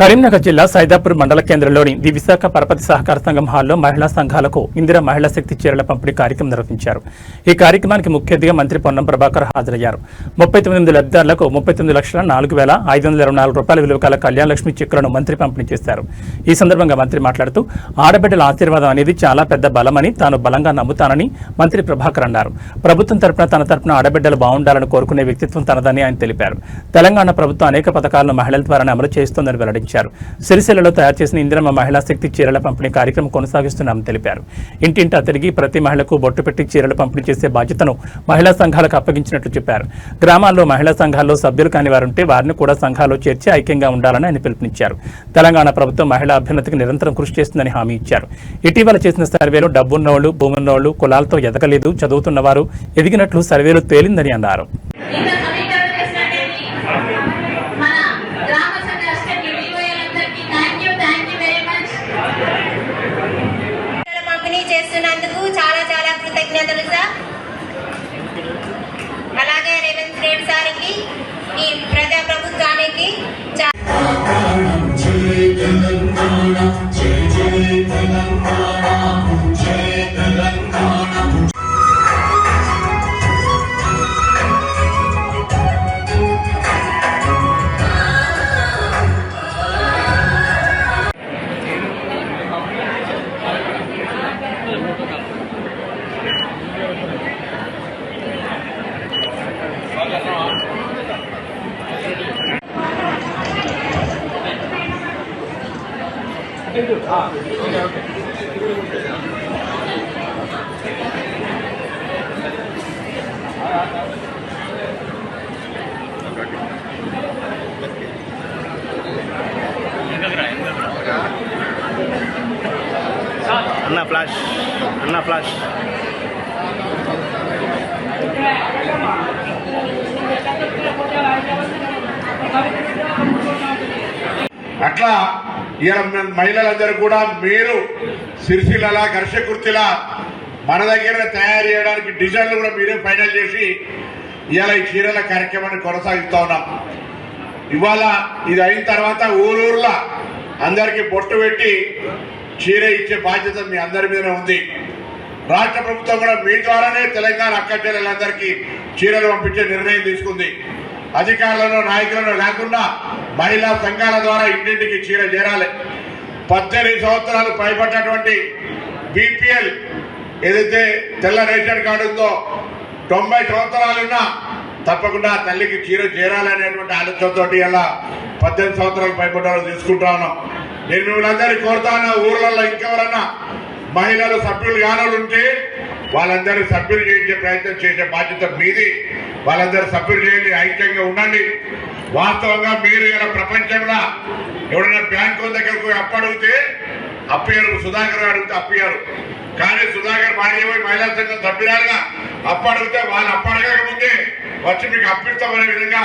కరీంనగర్ జిల్లా సైదాపూర్ మండల కేంద్రంలోని ది విశాఖ పరపతి సహకార సంఘం హాల్లో మహిళా సంఘాలకు ఇందిరా మహిళా శక్తి చీరల పంపిణీ కార్యక్రమం నిర్వహించారు. ఈ కార్యక్రమానికి ముఖ్య అతిథిగా మంత్రి పొన్నం ప్రభాకర్ హాజరయ్యారు. ముప్పై తొమ్మిది లబ్ధిదారులకు ముప్పై తొమ్మిది లక్షల నాలుగు వేల ఐదు వందల ఇరవై నాలుగు రూపాయల విలువ కల కళ్యాణ లక్ష్మి చెక్కులను మంత్రి పంపిణీ చేశారు. ఈ సందర్భంగా మంత్రి మాట్లాడుతూ ఆడబిడ్డల ఆశీర్వాదం అనేది చాలా పెద్ద బలమని తాను బలంగా నమ్ముతానని మంత్రి ప్రభాకర్ అన్నారు. ప్రభుత్వం తరపున తన తరపున ఆడబిడ్డలు బాగుండాలని కోరుకునే వ్యక్తిత్వం తనదని ఆయన తెలిపారు. తెలంగాణ ప్రభుత్వం అనేక పథకాలను మహిళల ద్వారానే అమలు చేస్తోందని వెల్లడించారు. సిరిసిల్లలో తయారు చేసిన ఇందిరమ్మ మహిళా శక్తి చీరల పంపిణీ కార్యక్రమం కొనసాగిస్తున్నామని తెలిపారు. ఇంటింటా తిరిగి ప్రతి మహిళకు బొట్టు పెట్టి చీరలు పంపిణీ చేసే బాధ్యతను మహిళా సంఘాలకు అప్పగించినట్లు చెప్పారు. గ్రామాల్లో మహిళా సంఘాల్లో సభ్యులు కాని వారుంటే వారిని కూడా సంఘాల్లో చేర్చి ఐక్యంగా ఉండాలని ఆయన పిలుపునిచ్చారు. తెలంగాణ ప్రభుత్వం మహిళా అభ్యున్నతికి నిరంతరం కృషి చేస్తుందని హామీ ఇచ్చారు. ఇటీవల చేసిన సర్వేలో డబ్బున్నోళ్ళు భూమున్నోళ్ళు కులాలతో ఎదగలేదు చదువుతున్నవారు ఎదిగినట్లు సర్వేలో తేలిందని అన్నారు. చేస్తున్నందుకు చాలా చాలా కృతజ్ఞతలు సార్. అలాగే రేవంత్ రెడ్డి సార్కి ఈ ప్రజా ஆ ஓகே ஓகே அண்ணா ஃப்ளாஷ் அண்ணா ஃப்ளாஷ் కూడా ఇలా మహిళలందరూ కూడా మీరు సిరిసిల్లలా ఘర్షకుర్తిలా మన దగ్గర తయారు చేయడానికి డిజైన్లు కూడా మీరే ఫైనల్ చేసి ఇవాళ ఈ చీరల కార్యక్రమాన్ని కొనసాగిస్తా ఉన్నాం. ఇవాళ ఇది అయిన తర్వాత ఊరూర్లా అందరికీ బొట్టు పెట్టి చీర ఇచ్చే బాధ్యత మీ అందరి మీద ఉంది. రాష్ట్ర ప్రభుత్వం కూడా మీ ద్వారానే తెలంగాణ అక్క చీరలు పంపించే నిర్ణయం తీసుకుంది. అధికారులను నాయకులను కాకుండా మహిళా సంఘాల ద్వారా ఇంటింటికి చీర చేరాలి. పద్దెనిమిది సంవత్సరాలు పైబడినటువంటి బీపీఎల్ ఏదైతే తెల్ల రేషన్ కార్డు ఉందో తొంభై సంవత్సరాలున్నా తప్పకుండా తల్లికి చీర చేరాలనేటువంటి ఆలోచనతో ఇలా పద్దెనిమిది సంవత్సరాలు పైబడ్డ తీసుకుంటా ఉన్నాం. నేను మిమ్మల్ని అందరినీ కోరుతా ఉన్నా ఊర్లలో ఇంకెవరన్నా మహిళలు సభ్యులు కానోళ్ళు ఉంటే వాళ్ళందరూ సభ్యులు చేయించే ప్రయత్నం చేసే బాధ్యత మీది. వాళ్ళందరూ సభ్యులు చేయండి ఐక్యంగా ఉండండి. వాస్తవంగా మీరు ఇలా ప్రపంచంలో ఎవరైనా బ్యాంకు దగ్గరకు పోయి అప్పు అడిగితే అప్పయ్యారు సుధాకర్ గారు అడిగితే అప్పయ్యారు. కానీ సుధాకర్ భార్య మహిళా సంఘం సభ్యురాలుగా అప్పు అడిగితే వాళ్ళు అప్పు అడగక ముందే వచ్చి మీకు అప్పిస్తామనే విధంగా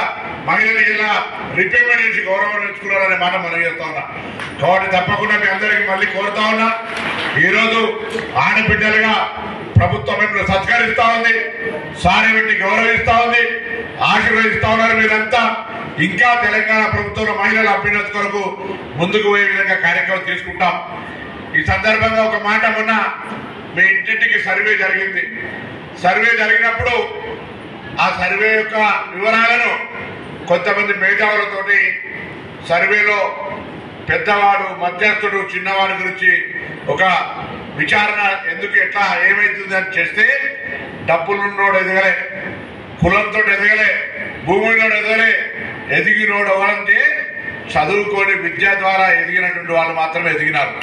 మహిళలు ఇలా రిపేమెంట్ చేసి గౌరవం ఇచ్చుకున్నారనే మాట మనం చేస్తా ఉన్నా. కాబట్టి తప్పకుండా మీ అందరికీ మళ్ళీ కోరుతా ఉన్నా. ఈరోజు ఆడబిడ్డలుగా ప్రభుత్వం మిమ్మల్ని సత్కరిస్తా ఉంది. సారి గౌరవిస్తా ఉంది. ఆశీర్వదిస్తా ఉన్నారు మీరంతా. ఇంకా తెలంగాణ ప్రభుత్వంలో మహిళల అభ్యున్నత కొరకు ముందుకు పోయే విధంగా కార్యక్రమం తీసుకుంటాం. ఈ సందర్భంగా ఒక మాట మొన్న మీ ఇంటింటికి సర్వే జరిగింది. సర్వే జరిగినప్పుడు ఆ సర్వే యొక్క వివరాలను కొంతమంది మేధావులతోటి సర్వేలో పెద్దవాడు మధ్యస్థుడు చిన్నవాడి గురించి ఒక విచారణ ఎందుకు ఎట్లా ఏమైతుంది అని చేస్తే డబ్బులున్నోడు ఎదగలే కులంతో ఎదగలే భూమిలో ఎదగలే ఎదిగినోడు ఎవరంటే చదువుకొని విద్య ద్వారా ఎదిగినటువంటి వాళ్ళు మాత్రమే ఎదిగినారు.